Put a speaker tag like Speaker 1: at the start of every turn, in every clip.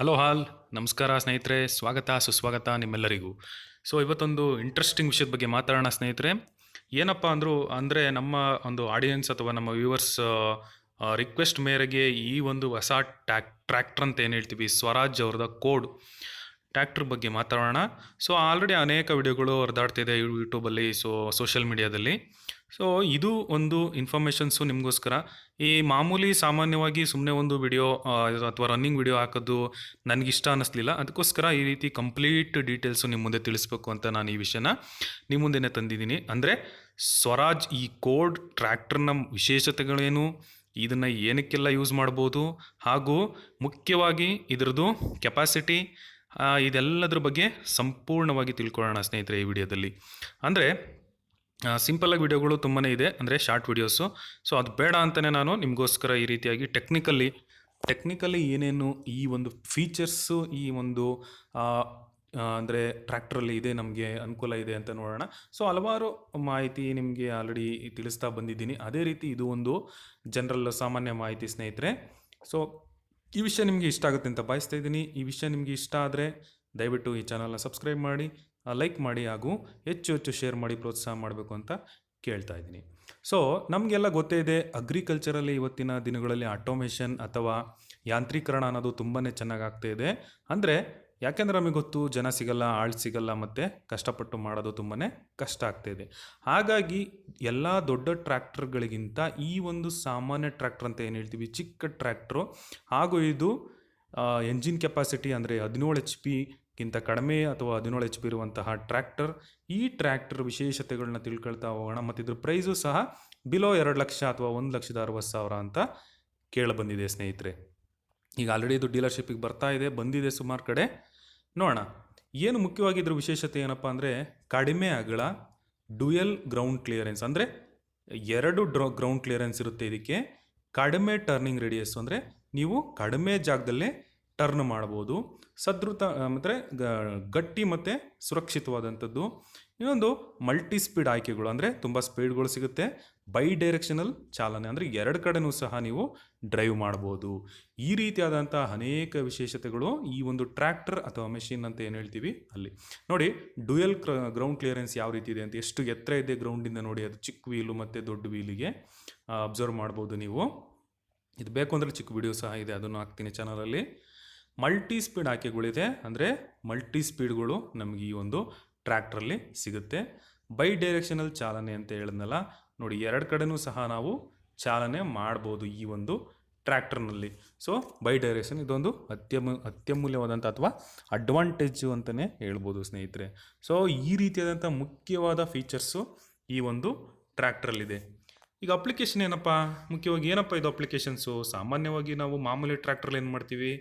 Speaker 1: Hello ಹಾಲ್, ನಮಸ್ಕಾರ ಸ್ನೇಹಿತರೆ, ಸ್ವಾಗತ, ಸುಸ್ವಾಗತ ನಿಮ್ಮೆಲ್ಲರಿಗೂ. ಸೊ ಇವತ್ತೊಂದು ಇಂಟ್ರೆಸ್ಟಿಂಗ್ ವಿಷಯದ ಬಗ್ಗೆ ಮಾತಾಡೋಣ ಸ್ನೇಹಿತರೆ. ಏನಪ್ಪ ಅಂದರು, ಅಂದರೆ ನಮ್ಮ ಒಂದು ಆಡಿಯನ್ಸ್ ಅಥವಾ ನಮ್ಮ ವ್ಯೂವರ್ಸ್ ರಿಕ್ವೆಸ್ಟ್ ಮೇರೆಗೆ ಈ ಒಂದು ಹೊಸ ಟ್ಯಾಕ್ ಟ್ರ್ಯಾಕ್ಟ್ರ್ ಅಂತ ಏನು ಹೇಳ್ತೀವಿ, ಸ್ವರಾಜ್ ಅವ್ರದ ಕೋಡ್ ಟ್ರ್ಯಾಕ್ಟರ್ ಬಗ್ಗೆ ಮಾತಾಡೋಣ. ಸೊ ಆಲ್ರೆಡಿ ಅನೇಕ ವಿಡಿಯೋಗಳು ಹರಿದಾಡ್ತಿದೆ ಯೂಟ್ಯೂಬಲ್ಲಿ ಸೊ ಸೋಷಿಯಲ್ ಮೀಡಿಯಾದಲ್ಲಿ ಸೊ ಇದು ಒಂದು ಇನ್ಫಾರ್ಮೇಷನ್ಸು ನಿಮಗೋಸ್ಕರ. ಈ ಮಾಮೂಲಿ ಸಾಮಾನ್ಯವಾಗಿ ಸುಮ್ಮನೆ ಒಂದು ವಿಡಿಯೋ ಅಥವಾ ರನ್ನಿಂಗ್ ವಿಡಿಯೋ ಹಾಕೋದು ನನಗಿಷ್ಟ ಅನ್ನಿಸ್ಲಿಲ್ಲ ಅದಕ್ಕೋಸ್ಕರ ಈ ರೀತಿ ಕಂಪ್ಲೀಟ್ ಡೀಟೇಲ್ಸು ನಿಮ್ಮ ಮುಂದೆ ತಿಳಿಸ್ಬೇಕು ಅಂತ ನಾನು ಈ ವಿಷಯನ ನಿಮ್ಮ ಮುಂದೆನೇ ತಂದಿದ್ದೀನಿ. ಅಂದರೆ, ಸ್ವರಾಜ್ ಈ ಕೋಡ್, ಟ್ರ್ಯಾಕ್ಟರ್ನ ವಿಶೇಷತೆಗಳೇನು, ಇದನ್ನು ಏನಕ್ಕೆಲ್ಲ ಯೂಸ್ ಮಾಡ್ಬೋದು, ಹಾಗೂ ಮುಖ್ಯವಾಗಿ ಇದರದು ಕೆಪಾಸಿಟಿ ಇದೆಲ್ಲದ್ರ ಬಗ್ಗೆ ಸಂಪೂರ್ಣವಾಗಿ ತಿಳ್ಕೊಳ್ಳೋಣ ಸ್ನೇಹಿತರೆ ಈ ವಿಡಿಯೋದಲ್ಲಿ. ಅಂದರೆ ಸಿಂಪಲಾಗಿ ವಿಡಿಯೋಗಳು ತುಂಬಾ ಇದೆ, ಅಂದರೆ ಶಾರ್ಟ್ ವಿಡಿಯೋಸು ಸೊ ಅದು ಬೇಡ ಅಂತಲೇ ನಾನು ನಿಮಗೋಸ್ಕರ ಈ ರೀತಿಯಾಗಿ ಟೆಕ್ನಿಕಲಿ ಟೆಕ್ನಿಕಲಿ ಏನೇನು ಈ ಒಂದು ಫೀಚರ್ಸು ಈ ಒಂದು ಅಂದರೆ ಟ್ರ್ಯಾಕ್ಟ್ರಲ್ಲಿ ಇದೆ, ನಮಗೆ ಅನುಕೂಲ ಇದೆ ಅಂತ ನೋಡೋಣ. ಸೊ ಹಲವಾರು ಮಾಹಿತಿ ನಿಮಗೆ ಆಲ್ರೆಡಿ ತಿಳಿಸ್ತಾ ಬಂದಿದ್ದೀನಿ. ಅದೇ ರೀತಿ ಇದು ಒಂದು ಜನರಲ್ ಸಾಮಾನ್ಯ ಮಾಹಿತಿ ಸ್ನೇಹಿತರೆ. ಸೊ ಈ ವಿಷಯ ನಿಮಗೆ ಇಷ್ಟ ಆಗುತ್ತೆ ಅಂತ ಭಾವಿಸ್ತಾ ಇದ್ದೀನಿ. ಈ ವಿಷಯ ನಿಮಗೆ ಇಷ್ಟ ಆದರೆ ದಯವಿಟ್ಟು ಈ ಚಾನಲ್ನ ಸಬ್ಸ್ಕ್ರೈಬ್ ಮಾಡಿ ಲೈಕ್ ಮಾಡಿ ಹಾಗೂ ಹೆಚ್ಚು ಹೆಚ್ಚು ಶೇರ್ ಮಾಡಿ ಪ್ರೋತ್ಸಾಹ ಮಾಡಬೇಕು ಅಂತ ಕೇಳ್ತಾ ಇದ್ದೀನಿ. ಸೊ ನಮಗೆಲ್ಲ ಗೊತ್ತೇ ಇದೆ ಅಗ್ರಿಕಲ್ಚರಲ್ಲಿ ಇವತ್ತಿನ ದಿನಗಳಲ್ಲಿ ಆಟೋಮೇಷನ್ ಅಥವಾ ಯಾಂತ್ರೀಕರಣ ಅನ್ನೋದು ತುಂಬಾ ಚೆನ್ನಾಗಾಗ್ತಾ ಇದೆ. ಅಂದರೆ ಯಾಕೆಂದ್ರೆ ನಮಗೆ ಗೊತ್ತು ಜನ ಸಿಗಲ್ಲ, ಆಳು ಸಿಗಲ್ಲ, ಮತ್ತು ಕಷ್ಟಪಟ್ಟು ಮಾಡೋದು ತುಂಬಾ ಕಷ್ಟ ಆಗ್ತಾ ಇದೆ. ಹಾಗಾಗಿ ಎಲ್ಲ ದೊಡ್ಡ ಟ್ರ್ಯಾಕ್ಟರ್ಗಳಿಗಿಂತ ಈ ಒಂದು ಸಾಮಾನ್ಯ ಟ್ರ್ಯಾಕ್ಟರ್ ಅಂತ ಏನು ಹೇಳ್ತೀವಿ, ಚಿಕ್ಕ ಟ್ರ್ಯಾಕ್ಟ್ರು, ಹಾಗೂ ಇದು ಎಂಜಿನ್ ಕೆಪಾಸಿಟಿ ಅಂದರೆ ಹದಿನೇಳು ಎಚ್ ಪಿಗಿಂತ ಕಡಿಮೆ ಅಥವಾ ಹದಿನೇಳು ಎಚ್ ಪಿ ಇರುವಂತಹ ಟ್ರ್ಯಾಕ್ಟರ್, ಈ ಟ್ರ್ಯಾಕ್ಟರ್ ವಿಶೇಷತೆಗಳನ್ನ ತಿಳ್ಕೊಳ್ತಾ ಹೋಗೋಣ. ಮತ್ತು ಇದ್ರ ಪ್ರೈಸು ಸಹ ಬಿಲೋ ಎರಡು ಲಕ್ಷ ಅಥವಾ ಒಂದು ಲಕ್ಷದ ಅರವತ್ತು ಸಾವಿರ ಅಂತ ಕೇಳಬಂದಿದೆ ಸ್ನೇಹಿತರೆ. ಈಗ ಆಲ್ರೆಡಿ ಇದು ಡೀಲರ್ಶಿಪ್ಪಿಗೆ ಬರ್ತಾ ಇದೆ, ಬಂದಿದೆ ಸುಮಾರು ಕಡೆ. ನೋಡೋಣ. ಏನು ಮುಖ್ಯವಾಗಿ ಇದ್ರ ವಿಶೇಷತೆ ಏನಪ್ಪ ಅಂದರೆ ಕಡಿಮೆ ಅಗಳ ಡುಯಲ್ ಗ್ರೌಂಡ್ ಕ್ಲಿಯರೆನ್ಸ್ ಅಂದರೆ ಎರಡು ಡ್ರೋ ಗ್ರೌಂಡ್ ಕ್ಲಿಯರೆನ್ಸ್ ಇರುತ್ತೆ ಇದಕ್ಕೆ. ಕಡಿಮೆ ಟರ್ನಿಂಗ್ ರೇಡಿಯಸ್ ಅಂದರೆ ನೀವು ಕಡಿಮೆ ಜಾಗದಲ್ಲೇ ಟರ್ನ್ ಮಾಡ್ಬೋದು. ಸದೃತ ಮತ್ತು ಗಟ್ಟಿ ಮತ್ತು ಸುರಕ್ಷಿತವಾದಂಥದ್ದು. ಇನ್ನೊಂದು ಮಲ್ಟಿ ಸ್ಪೀಡ್ ಆಯ್ಕೆಗಳು ಅಂದರೆ ತುಂಬ ಸ್ಪೀಡ್ಗಳು ಸಿಗುತ್ತೆ. ಬೈ ಡೈರೆಕ್ಷನಲ್ ಚಾಲನೆ ಅಂದರೆ ಎರಡು ಕಡೆನೂ ಸಹ ನೀವು ಡ್ರೈವ್ ಮಾಡ್ಬೋದು ಈ ರೀತಿಯಾದಂಥ ಅನೇಕ ವಿಶೇಷತೆಗಳು ಈ ಒಂದು ಟ್ರ್ಯಾಕ್ಟರ್ ಅಥವಾ ಮೆಷಿನ್ ಅಂತ ಏನು ಹೇಳ್ತೀವಿ ಅಲ್ಲಿ. ನೋಡಿ ಡ್ಯುಯಲ್ ಗ್ರೌಂಡ್ ಕ್ಲಿಯರೆನ್ಸ್ ಯಾವ ರೀತಿ ಇದೆ ಅಂತ ಎಷ್ಟು ಎತ್ತರ ಇದೆ ಗ್ರೌಂಡಿಂದ ನೋಡಿ, ಅದು ಚಿಕ್ಕ ವೀಲು ಮತ್ತು ದೊಡ್ಡ ವೀಲಿಗೆ ಅಬ್ಸರ್ವ್ ಮಾಡ್ಬೋದು ನೀವು. ಇದು ಬೇಕು ಅಂದರೆ ಚಿಕ್ಕ ವಿಡಿಯೋ ಸಹ ಇದೆ, ಅದನ್ನು ಹಾಕ್ತೀನಿ ಚಾನಲಲ್ಲಿ ಮಲ್ಟಿ ಸ್ಪೀಡ್ ಆಯ್ಕೆಗಳಿದೆ ಅಂದರೆ ಮಲ್ಟಿ ಸ್ಪೀಡ್ಗಳು ನಮಗೆ ಈ ಒಂದು ಟ್ರ್ಯಾಕ್ಟ್ರಲ್ಲಿ ಸಿಗುತ್ತೆ. ಬೈ ಡೈರೆಕ್ಷನಲ್ ಚಾಲನೆ ಅಂತ ಹೇಳಿದ್ನಲ್ಲ, ನೋಡಿ ಎರಡು ಕಡೆನೂ ಸಹ ನಾವು ಚಾಲನೆ ಮಾಡ್ಬೋದು ಈ ಒಂದು ಟ್ರ್ಯಾಕ್ಟರ್ನಲ್ಲಿ. ಸೊ ಬೈ ಡೈರೆಕ್ಷನ್ ಇದೊಂದು ಅತ್ಯಮ, ಅತ್ಯಮೂಲ್ಯವಾದಂಥ ಅಥವಾ ಅಡ್ವಾಂಟೇಜು ಅಂತಲೇ ಹೇಳ್ಬೋದು ಸ್ನೇಹಿತರೆ. ಸೊ ಈ ರೀತಿಯಾದಂಥ ಮುಖ್ಯವಾದ ಫೀಚರ್ಸು ಈ ಒಂದು ಟ್ರ್ಯಾಕ್ಟ್ರಲ್ಲಿದೆ. ಈಗ ಅಪ್ಲಿಕೇಶನ್ ಏನಪ್ಪ? ಮುಖ್ಯವಾಗಿ ಏನಪ್ಪ ಇದು ಅಪ್ಲಿಕೇಶನ್ಸು ಸಾಮಾನ್ಯವಾಗಿ ನಾವು ಮಾಮೂಲಿ ಟ್ರ್ಯಾಕ್ಟ್ರಲ್ಲಿ ಏನು ಮಾಡ್ತೀವಿ?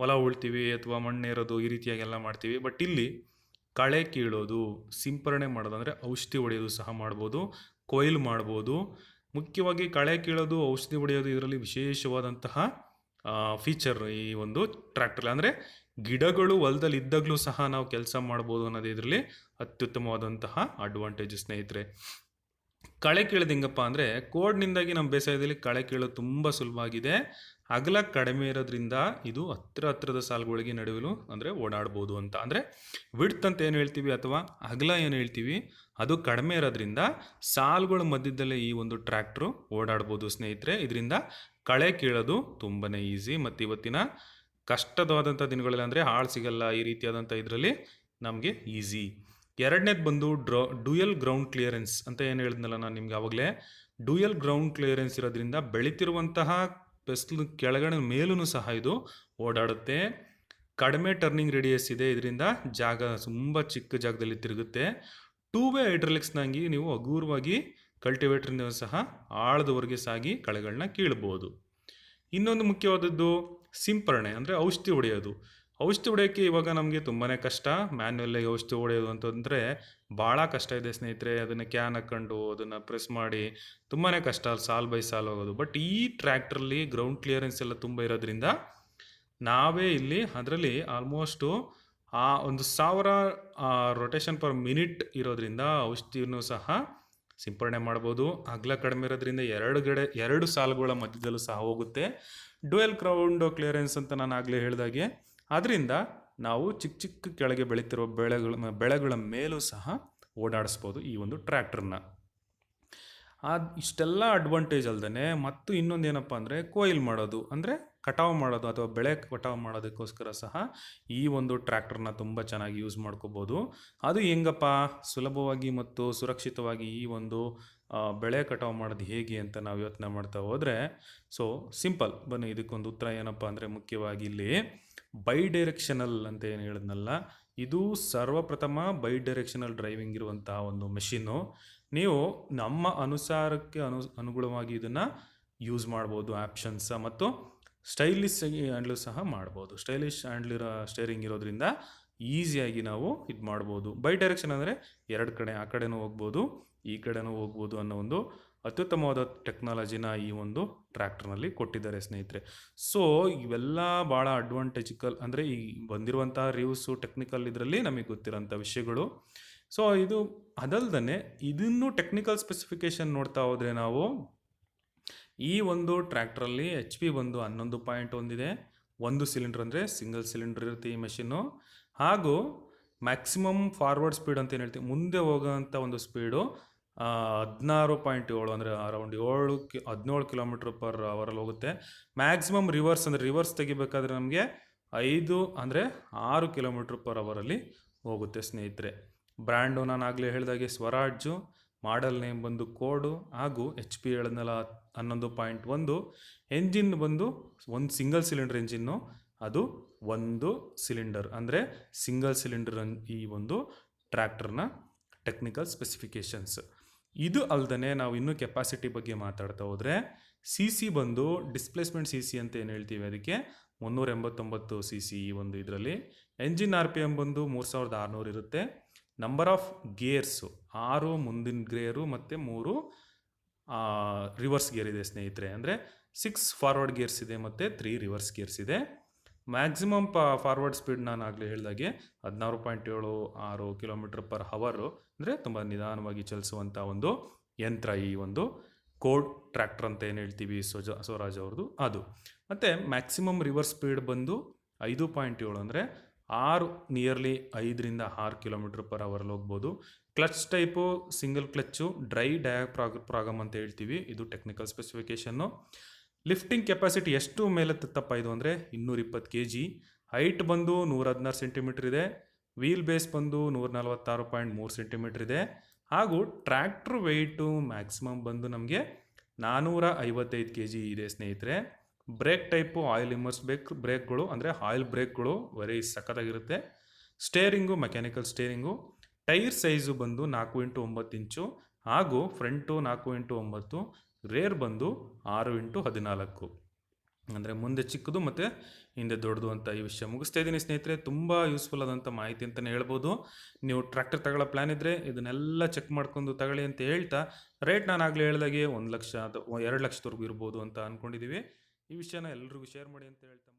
Speaker 1: ಹೊಲ ಉಳ್ತೀವಿ ಅಥವಾ ಮಣ್ಣೇರೋದು ಈ ರೀತಿಯಾಗೆಲ್ಲ ಮಾಡ್ತೀವಿ. ಬಟ್ ಇಲ್ಲಿ ಕಳೆ ಕೀಳೋದು, ಸಿಂಪರಣೆ ಮಾಡೋದು ಅಂದರೆ ಔಷಧಿ ಹೊಡೆಯೋದು ಸಹ ಮಾಡ್ಬೋದು, ಕೊಯ್ಲು ಮಾಡ್ಬೋದು. ಮುಖ್ಯವಾಗಿ ಕಳೆ ಕೀಳೋದು, ಔಷಧಿ ಹೊಡೆಯೋದು ಇದರಲ್ಲಿ ವಿಶೇಷವಾದಂತಹ ಫೀಚರ್ ಈ ಒಂದು ಟ್ರ್ಯಾಕ್ಟರ್ ಅಂದರೆ ಗಿಡಗಳು ಹೊಲದಲ್ಲಿ ಇದ್ದಾಗಲೂ ಸಹ ನಾವು ಕೆಲಸ ಮಾಡ್ಬೋದು ಅನ್ನೋದು ಇದರಲ್ಲಿ ಅತ್ಯುತ್ತಮವಾದಂತಹ ಅಡ್ವಾಂಟೇಜ್ ಸ್ನೇಹಿತರೆ. ಕಳೆ ಕೀಳೋದು ಹೆಂಗಪ್ಪ ಅಂದರೆ ಕೋಡ್ನಿಂದಾಗಿ ನಮ್ಮ ಬೇಸಾಯದಲ್ಲಿ ಕಳೆ ಕೀಳೋದು ತುಂಬ ಸುಲಭವಾಗಿದೆ ಅಗಲ ಕಡಿಮೆ ಇರೋದ್ರಿಂದ ಇದು ಹತ್ತಿರ ಹತ್ತಿರದ ಸಾಲುಗಳಿಗೆ ನಡುವಲು ಅಂದರೆ ಓಡಾಡ್ಬೋದು ಅಂತ. ಅಂದರೆ ವಿಡ್ತ್ ಅಂತ ಏನು ಹೇಳ್ತೀವಿ ಅಥವಾ ಅಗಲ ಏನು ಹೇಳ್ತೀವಿ ಅದು ಕಡಿಮೆ ಇರೋದ್ರಿಂದ ಸಾಲುಗಳ ಮಧ್ಯದಲ್ಲೇ ಈ ಒಂದು ಟ್ರ್ಯಾಕ್ಟ್ರು ಓಡಾಡ್ಬೋದು ಸ್ನೇಹಿತರೆ. ಇದರಿಂದ ಕಳೆ ಕೀಳೋದು ತುಂಬಾ ಈಸಿ. ಮತ್ತು ಇವತ್ತಿನ ಕಷ್ಟದವಾದಂಥ ದಿನಗಳಲ್ಲಿ ಅಂದರೆ ಹಾಳು ಸಿಗಲ್ಲ ಈ ರೀತಿಯಾದಂಥ ಇದರಲ್ಲಿ ನಮಗೆ ಈಸಿ. ಎರಡನೇದು ಬಂದು ಡ್ರೋ, ಡ್ಯೂಯಲ್ ಗ್ರೌಂಡ್ ಕ್ಲಿಯರೆನ್ಸ್ ಅಂತ ಏನು ಹೇಳಿದ್ನಲ್ಲ ನಾನು ನಿಮ್ಗೆ ಆವಾಗಲೇ ಡ್ಯೂಯಲ್ ಗ್ರೌಂಡ್ ಕ್ಲಿಯರೆನ್ಸ್ ಇರೋದ್ರಿಂದ ಬೆಳೀತಿರುವಂತಹ ಫೆಸ್ಲ್ ಕೆಳಗಡೆ ಮೇಲೂ ಸಹ ಇದು ಓಡಾಡುತ್ತೆ. ಕಡಿಮೆ ಟರ್ನಿಂಗ್ ರೇಡಿಯಸ್ ಇದೆ, ಇದರಿಂದ ಜಾಗ ತುಂಬ ಚಿಕ್ಕ ಜಾಗದಲ್ಲಿ ತಿರುಗುತ್ತೆ. ಟೂ ವೇ ಹೈಡ್ರಲಿಕ್ಸ್ನಾಗಿ ನೀವು ಹಗೂರವಾಗಿ ಕಲ್ಟಿವೇಟ್ರಿಂದ ಸಹ ಆಳದವರೆಗೆ ಸಾಗಿ ಕಳೆಗಳನ್ನ ಕೀಳ್ಬೋದು. ಇನ್ನೊಂದು ಮುಖ್ಯವಾದದ್ದು ಸಿಂಪರಣೆ, ಅಂದರೆ ಔಷಧಿ ಹೊಡೆಯೋದು. ಔಷಧಿ ಹೊಡೆಯೋಕ್ಕೆ ಇವಾಗ ನಮಗೆ ತುಂಬಾ ಕಷ್ಟ. ಮ್ಯಾನ್ಯಲ್ಲಾಗಿ ಔಷಧಿ ಹೊಡೆಯೋದು ಅಂತಂದರೆ ಭಾಳ ಕಷ್ಟ ಇದೆ ಸ್ನೇಹಿತರೆ. ಅದನ್ನು ಕ್ಯಾನ್ ಹಾಕ್ಕೊಂಡು ಅದನ್ನು ಪ್ರೆಸ್ ಮಾಡಿ ತುಂಬಾ ಕಷ್ಟ ಸಾಲ್ ಬೈ ಸಾಲ್ ಹೋಗೋದು. ಬಟ್ ಈ ಟ್ರ್ಯಾಕ್ಟ್ರಲ್ಲಿ ಗ್ರೌಂಡ್ ಕ್ಲಿಯರೆನ್ಸ್ ಎಲ್ಲ ತುಂಬ ಇರೋದ್ರಿಂದ ನಾವೇ ಇಲ್ಲಿ ಅದರಲ್ಲಿ ಆಲ್ಮೋಸ್ಟು ಆ ಒಂದು ಸಾವಿರ ರೊಟೇಷನ್ ಪರ್ ಮಿನಿಟ್ ಇರೋದ್ರಿಂದ ಔಷಧಿಯನ್ನು ಸಹ ಸಿಂಪರಣೆ ಮಾಡ್ಬೋದು. ಅಗಲ ಕಡಿಮೆ ಇರೋದ್ರಿಂದ ಎರಡು ಗಡೆ, ಎರಡು ಸಾಲುಗಳ ಮಧ್ಯದಲ್ಲೂ ಸಹ ಹೋಗುತ್ತೆ. ಡುವೆಲ್ ಕ್ರೌಂಡ್ ಕ್ಲಿಯರೆನ್ಸ್ ಅಂತ ನಾನು ಆಗಲೇ ಹೇಳಿದಾಗೆ ಅದರಿಂದ ನಾವು ಚಿಕ್ಕ ಚಿಕ್ಕ ಕೆಳಗೆ ಬೆಳೀತಿರೋ ಬೆಳೆಗಳ ಬೆಳೆಗಳ ಮೇಲೂ ಸಹ ಓಡಾಡಿಸ್ಬೋದು ಈ ಒಂದು ಟ್ರ್ಯಾಕ್ಟರ್ನ. ಅದು ಇಷ್ಟೆಲ್ಲ ಅಡ್ವಾಂಟೇಜ್ ಅಲ್ಲದೆ ಮತ್ತು ಇನ್ನೊಂದು ಏನಪ್ಪ ಅಂದರೆ ಕೊಯ್ಲ್ ಮಾಡೋದು, ಅಂದರೆ ಕಟಾವು ಮಾಡೋದು ಅಥವಾ ಬೆಳೆ ಕಟಾವು ಮಾಡೋದಕ್ಕೋಸ್ಕರ ಸಹ ಈ ಒಂದು ಟ್ರ್ಯಾಕ್ಟರ್ನ ತುಂಬ ಚೆನ್ನಾಗಿ ಯೂಸ್ ಮಾಡ್ಕೋಬೋದು. ಅದು ಹೆಂಗಪ್ಪ? ಸುಲಭವಾಗಿ ಮತ್ತು ಸುರಕ್ಷಿತವಾಗಿ ಈ ಒಂದು ಬೆಳೆ ಕಟಾವು ಮಾಡೋದು ಹೇಗೆ ಅಂತ ನಾವು ಯೋಚನೆ ಮಾಡ್ತಾ ಹೋದರೆ ಸೊ ಸಿಂಪಲ್ ಬನ್ನಿ, ಇದಕ್ಕೊಂದು ಉತ್ತರ ಏನಪ್ಪ ಅಂದರೆ ಮುಖ್ಯವಾಗಿ ಇಲ್ಲಿ ಬೈ ಡೈರೆಕ್ಷನಲ್ ಅಂತ ಏನು ಹೇಳಿದ್ನಲ್ಲ, ಇದು ಸರ್ವಪ್ರಥಮ ಬೈ ಡೈರೆಕ್ಷನಲ್ ಡ್ರೈವಿಂಗ್ ಇರುವಂತಹ ಒಂದು ಮೆಷಿನ್ನು ನೀವು ನಮ್ಮ ಅನುಸಾರಕ್ಕೆ ಅನು, ಅನುಗುಣವಾಗಿ ಇದನ್ನು ಯೂಸ್ ಮಾಡ್ಬೋದು ಆಪ್ಷನ್ಸ ಮತ್ತು ಸ್ಟೈಲಿಶ್ ಹ್ಯಾಂಡ್ಲು ಸಹ ಮಾಡ್ಬೋದು. ಸ್ಟೈಲಿಶ್ ಹ್ಯಾಂಡ್ಲಿರೋ ಸ್ಟೇರಿಂಗ್ ಇರೋದ್ರಿಂದ ಈಸಿಯಾಗಿ ನಾವು ಇದು ಮಾಡ್ಬೋದು. ಬೈ ಡೈರೆಕ್ಷನ್ ಅಂದರೆ ಎರಡು ಕಡೆ, ಆ ಕಡೆನೂ ಹೋಗ್ಬೋದು, ಈ ಕಡೆನೂ ಹೋಗ್ಬೋದು ಅನ್ನೋ ಒಂದು ಅತ್ಯುತ್ತಮವಾದ ಟೆಕ್ನಾಲಜಿನ ಈ ಒಂದು ಟ್ರ್ಯಾಕ್ಟರ್ನಲ್ಲಿ ಕೊಟ್ಟಿದ್ದಾರೆ ಸ್ನೇಹಿತರೆ. ಸೊ ಇವೆಲ್ಲ ಭಾಳ ಅಡ್ವಾಂಟೇಜಿಕಲ್ ಅಂದರೆ ಈ ಬಂದಿರುವಂಥ ರಿವ್ಯೂಸು ಟೆಕ್ನಿಕಲ್ ಇದರಲ್ಲಿ ನಮಗೆ ಗೊತ್ತಿರೋಂಥ ವಿಷಯಗಳು. ಸೊ ಇದು ಅದಲ್ದೇ ಇದನ್ನು ಟೆಕ್ನಿಕಲ್ ಸ್ಪೆಸಿಫಿಕೇಶನ್ ನೋಡ್ತಾ ಹೋದರೆ ನಾವು ಈ ಒಂದು ಟ್ರ್ಯಾಕ್ಟ್ರಲ್ಲಿ ಎಚ್ ಪಿ ಬಂದು ಹನ್ನೊಂದು ಪಾಯಿಂಟ್ ಒಂದಿದೆ. ಒಂದು ಸಿಲಿಂಡರ್ ಅಂದರೆ ಸಿಂಗಲ್ ಸಿಲಿಂಡರ್ ಇರುತ್ತೆ ಈ ಮೆಷಿನ್ನು ಹಾಗೂ ಮ್ಯಾಕ್ಸಿಮಮ್ ಫಾರ್ವರ್ಡ್ ಸ್ಪೀಡ್ ಅಂತ ಏನು ಹೇಳ್ತೀವಿ, ಮುಂದೆ ಹೋಗೋವಂಥ ಒಂದು ಸ್ಪೀಡು ಹದಿನಾರು ಪಾಯಿಂಟ್ ಏಳು ಅಂದರೆ ಅರೌಂಡ್ ಏಳು ಕಿ, ಹದಿನೇಳು ಕಿಲೋಮೀಟ್ರ್ ಪರ್ ಅವರಲ್ಲಿ ಹೋಗುತ್ತೆ. ಮ್ಯಾಕ್ಸಿಮಮ್ ರಿವರ್ಸ್ ಅಂದರೆ ರಿವರ್ಸ್ ತೆಗಿಬೇಕಾದ್ರೆ ನಮಗೆ ಐದು ಅಂದರೆ ಆರು ಕಿಲೋಮೀಟ್ರ್ ಪರ್ ಅವರಲ್ಲಿ ಹೋಗುತ್ತೆ ಸ್ನೇಹಿತರೆ. ಬ್ರ್ಯಾಂಡು ನಾನು ಆಗಲೇ ಹೇಳಿದಾಗೆ ಸ್ವರಾಜ್ಯು ಮಾಡೆಲ್ ನೇಮ್ ಬಂದು ಕೋಡು ಹಾಗೂ ಎಚ್ ಪಿ ಹೇಳಿದ್ನಲ್ಲ ಹನ್ನೊಂದು ಪಾಯಿಂಟ್ ಒಂದು ಎಂಜಿನ್ ಬಂದು ಒಂದು ಸಿಂಗಲ್ ಸಿಲಿಂಡರ್ ಎಂಜಿನ್ನು ಅದು ಒಂದು ಸಿಲಿಂಡರ್ ಅಂದರೆ ಸಿಂಗಲ್ ಸಿಲಿಂಡರ್ ಈ ಒಂದು ಟ್ರ್ಯಾಕ್ಟರ್ನ ಟೆಕ್ನಿಕಲ್ ಸ್ಪೆಸಿಫಿಕೇಷನ್ಸ್ ಇದು ಅಲ್ಲದೆ ನಾವು ಇನ್ನೂ ಕೆಪಾಸಿಟಿ ಬಗ್ಗೆ ಮಾತಾಡ್ತಾ ಹೋದರೆ ಸಿ ಸಿ ಬಂದು ಡಿಸ್ಪ್ಲೇಸ್ಮೆಂಟ್ ಸಿ ಸಿ ಅಂತ ಏನು ಹೇಳ್ತೀವಿ ಅದಕ್ಕೆ? ಮುನ್ನೂರ ಎಂಬತ್ತೊಂಬತ್ತು ಸಿ ಸಿ ಈ ಒಂದು ಇದರಲ್ಲಿ. ಎಂಜಿನ್ ಆರ್ ಪಿ ಎಂ ಬಂದು ಮೂರು ಸಾವಿರದ ಆರುನೂರು ಇರುತ್ತೆ. ನಂಬರ್ ಆಫ್ ಗೇರ್ಸು ಆರು ಮುಂದಿನ ಗೇರು ಮತ್ತು ಮೂರು ರಿವರ್ಸ್ ಗೇರ್ ಇದೆ ಸ್ನೇಹಿತರೆ. ಅಂದರೆ ಸಿಕ್ಸ್ ಫಾರ್ವರ್ಡ್ ಗೇರ್ಸ್ ಇದೆ ಮತ್ತು ತ್ರೀ ರಿವರ್ಸ್ ಗೇರ್ಸ್ ಇದೆ. ಮ್ಯಾಕ್ಸಿಮಮ್ ಪ ಫಾರ್ವರ್ಡ್ ಸ್ಪೀಡ್ ನಾನು ಆಗಲೇ ಹೇಳಿದಾಗೆ ಹದಿನಾರು ಪಾಯಿಂಟ್ ಏಳು ಆರು ಕಿಲೋಮೀಟರ್ ಪರ್ ಹವರು ಅಂದರೆ ತುಂಬ ನಿಧಾನವಾಗಿ ಚಲಿಸುವಂಥ ಒಂದು ಯಂತ್ರ ಈ ಒಂದು ಕೋಡ್ ಟ್ರ್ಯಾಕ್ಟರ್ ಅಂತ ಏನು ಹೇಳ್ತೀವಿ ಸ್ವಜ, ಸ್ವರಾಜ್ ಅವ್ರದ್ದು ಅದು. ಮತ್ತು ಮ್ಯಾಕ್ಸಿಮಮ್ ರಿವರ್ಸ್ ಸ್ಪೀಡ್ ಬಂದು ಐದು ಪಾಯಿಂಟ್ ಏಳು ಅಂದರೆ ಆರು ನಿಯರ್ಲಿ ಐದರಿಂದ ಆರು ಕಿಲೋಮೀಟ್ರ್ ಪರ್ ಅವರಲ್ಲಿ ಹೋಗ್ಬೋದು. Clutch type single clutch dry diaphragm ಅಂತ ಹೇಳ್ತೀವಿ. ಇದು ಟೆಕ್ನಿಕಲ್ ಸ್ಪೆಸಿಫಿಕೇಷನ್ನು ಲಿಫ್ಟಿಂಗ್ ಕೆಪಾಸಿಟಿ ಎಷ್ಟು ಮೇಲೆ ತತ್ತಪ್ಪ ಇದು ಅಂದರೆ ಇನ್ನೂರ ಇಪ್ಪತ್ತು ಕೆ ಜಿ ಹೈಟ್ ಬಂದು ನೂರ ಹದಿನಾರು ಸೆಂಟಿಮೀಟ್ರ್ ಇದೆ. ವೀಲ್ ಬೇಸ್ ಬಂದು ನೂರ ನಲವತ್ತಾರು ಪಾಯಿಂಟ್ ಮೂರು ಸೆಂಟಿಮೀಟ್ರ್ ಇದೆ. ಹಾಗೂ ಟ್ರ್ಯಾಕ್ಟ್ರ್ ವೆಯ್ಟು ಮ್ಯಾಕ್ಸಿಮಮ್ ಬಂದು ನಮಗೆ ನಾನ್ನೂರ ಐವತ್ತೈದು ಕೆ ಜಿ ಇದೆ ಸ್ನೇಹಿತರೆ. Brake type oil immerse brake ಬ್ರೇಕ್ಗಳು ಅಂದರೆ ಆಯಿಲ್ ಬ್ರೇಕ್ಗಳು very ಸಖತ್ತಾಗಿರುತ್ತೆ. Steering mechanical steering tyre size ಬಂದು ನಾಲ್ಕು ಇಂಟು ಒಂಬತ್ತು ಇಂಚು ಹಾಗೂ ಫ್ರಂಟು ನಾಲ್ಕು ಇಂಟು ಒಂಬತ್ತು. ರೇರ್ ಬಂದು ಆರು ಇಂಟು ಹದಿನಾಲ್ಕು. ಅಂದರೆ ಮುಂದೆ ಚಿಕ್ಕದು ಮತ್ತು ಹಿಂದೆ ದೊಡ್ಡದು ಅಂತ ಈ ವಿಷಯ ಮುಗಿಸ್ತಾ ಇದ್ದೀನಿ ಸ್ನೇಹಿತರೆ. ತುಂಬ ಯೂಸ್ಫುಲ್ ಆದಂಥ ಮಾಹಿತಿ ಅಂತಲೇ ಹೇಳ್ಬೋದು. ನೀವು ಟ್ರ್ಯಾಕ್ಟರ್ ತಗೊಳ್ಳೋ ಪ್ಲ್ಯಾನ್ ಇದ್ದರೆ ಇದನ್ನೆಲ್ಲ ಚೆಕ್ ಮಾಡ್ಕೊಂಡು ತಗೊಳ್ಳಿ ಅಂತ ಹೇಳ್ತಾ ರೇಟ್ ನಾನು ಆಗಲೇ ಹೇಳ್ದಾಗೆ ಒಂದು ಲಕ್ಷ ಅಥವಾ ಎರಡು ಲಕ್ಷದವರೆಗೂ ಇರ್ಬೋದು ಅಂತ ಅಂದ್ಕೊಂಡಿದ್ದೀವಿ ಈ ವಿಷಯನ ಎಲ್ರಿಗೂ ಶೇರ್ ಮಾಡಿ ಅಂತ ಹೇಳ್ತಾ